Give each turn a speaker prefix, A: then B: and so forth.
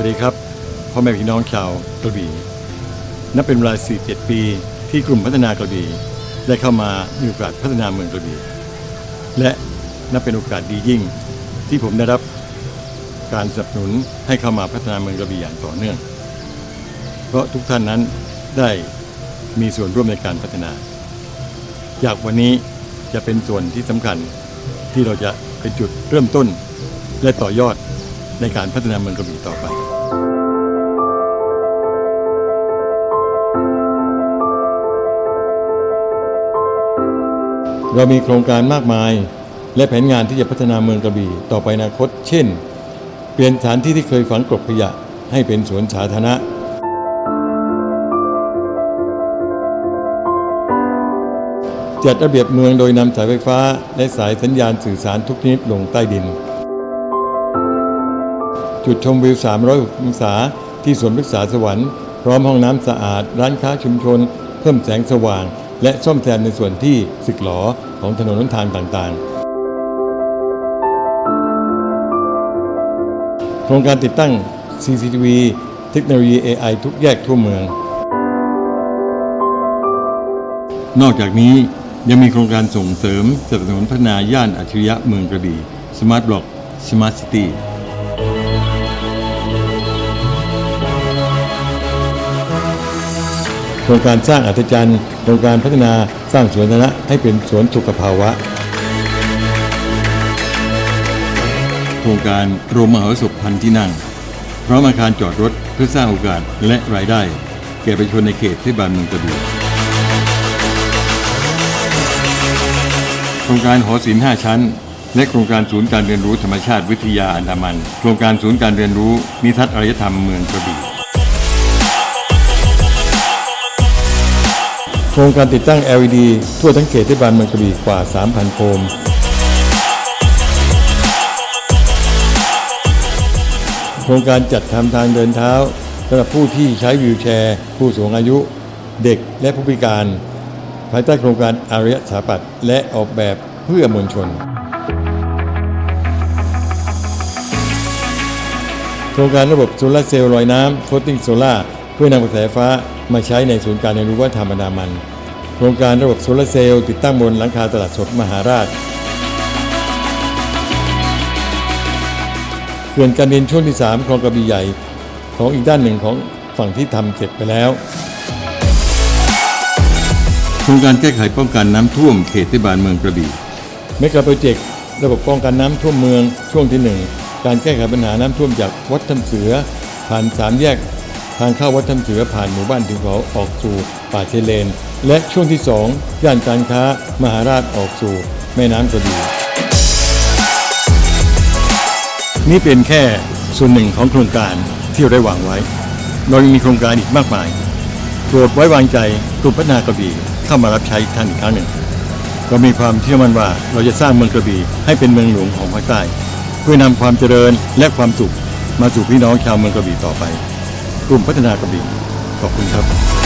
A: วัสดีครับ พ่อแม่พี่น้องชาวกระบี่นับเป็นเวลา 47 ปีที่กลุ่มพัฒนากระบี่ได้เข้ามามีโอกาสพัฒนาเมืองกระบี่และนับเป็นโอกาสดียิ่ง ที่ผมได้รับการสนับสนุนให้เข้ามาพัฒนาเมืองกระบี่อย่างต่อเนื่อง เพราะทุกท่านนั้นได้มีส่วนร่วมในการพัฒนา จากวันนี้จะเป็นส่วนที่สำคัญที่เราจะเป็นจุดเริ่มต้น และต่อยอดในการพัฒนาเมืองกระบี่ต่อไป เรามีโครงการมากมาย และแผนงานที่จะพัฒนาเมืองกระบี่ต่อไปในอนาคต เช่น เปลี่ยนสถานที่ที่เคยฝังกลบขยะให้เป็นสวนสาธารณะจัดระเบียบเมืองโดยนำสายไฟฟ้า และสายสัญญาณสื่อสารทุกชนิดลงใต้ดิน จุดชมวิว 360องศาที่สวนพฤกษาสวรรค์ พร้อมห้องน้ำสะอาด ร้านค้าชุมชน เพิ่มแสงสว่าง และซ่อมแซมในส่วนที่สึกหรอของถนนหนทางต่างๆ โครงการติดตั้ง CCTV เทคโนโลยี AI ทุกแยกทั่วเมือง นอกจากนี้ยังมีโครงการส่งเสริมสนับสนุนพัฒนาย่านอัจฉริยะเมืองกระบี่ Smart Block Smart City โครงการสร้างอัตจันทร์โครงการพัฒนาสร้างสวนสาธารณะให้เป็นสวนสุขภาวะ โครงการโรงมหาวิทยาลัยพันที่นั่ง พร้อมอาคารจอดรถเพื่อสร้างโอกาสและรายได้ แก่ประชาชนในเขตเทศบาลเมืองกระบี่โครงการหอศิลป์5ชั้นและโครงการศูนย์การเรียนรู้ธรรมชาติวิทยาอันดามัน โครงการศูนย์การเรียนรู้นิทัศน์อารยธรรมเมืองกระบี่ ครงการติดตั้ง LED ทั่วทั้งเขตเทศบาลเมืองกระบี่กว่า 3,000 โคม โครงการจัดทำทางเดินเท้าสำหรับผู้ที่ใช้วีลแชร์ ผู้สูงอายุ เด็กและผู้พิการ ภายใต้โครงการอารยสถาปัตย์และออกแบบเพื่อมวลชน โครงการระบบโซลาร์เซลล์ลอยน้ำ floating solar เพื่อนำกระแสฟ้ามาใช้ในศูนย์การเรียนรู้วัฒนธรรมอนามัน โครงการระบบโซลาร์เซลล์ติดตั้งบนหลังคาตลาดสดมหาราชเขื่อนการดินช่วงที่ 3 คลองกระบี่ใหญ่ของอีกด้านหนึ่งของฝั่งที่ทำเสร็จไปแล้วโครงการแก้ไขป้องกันน้ำท่วมเขตเทศบาลเมืองกระบี่เมกะโปรเจกต์ระบบป้องกันน้ำท่วมเมืองช่วงที่ 1 การแก้ไขปัญหาน้ำท่วมจากวัดถ้ำเสือ ผ่านสามแยก ทางเข้าวัดถ้ำเสือผ่านหมู่บ้านถึงเขาออกสู่ป่าเชเลน และช่วงที่ 2 ย่านการค้ามหาราชออกสู่แม่น้ำกระบี่นี่เป็นแค่ส่วนหนึ่งของโครงการที่เราได้วางไว้ เรายังมีโครงการอีกมากมาย โปรดไว้วางใจกลุ่มพัฒนากระบี่เข้ามารับใช้ท่านอีกครั้งหนึ่ง เรามีความเชื่อมั่นว่าเราจะสร้างเมืองกระบี่ให้เป็นเมืองหลวงของภาคใต้ เพื่อนำความเจริญและความสุขมาสู่พี่น้องชาวเมืองกระบี่ต่อไป กลุ่มพัฒนากระบี่ขอบคุณครับ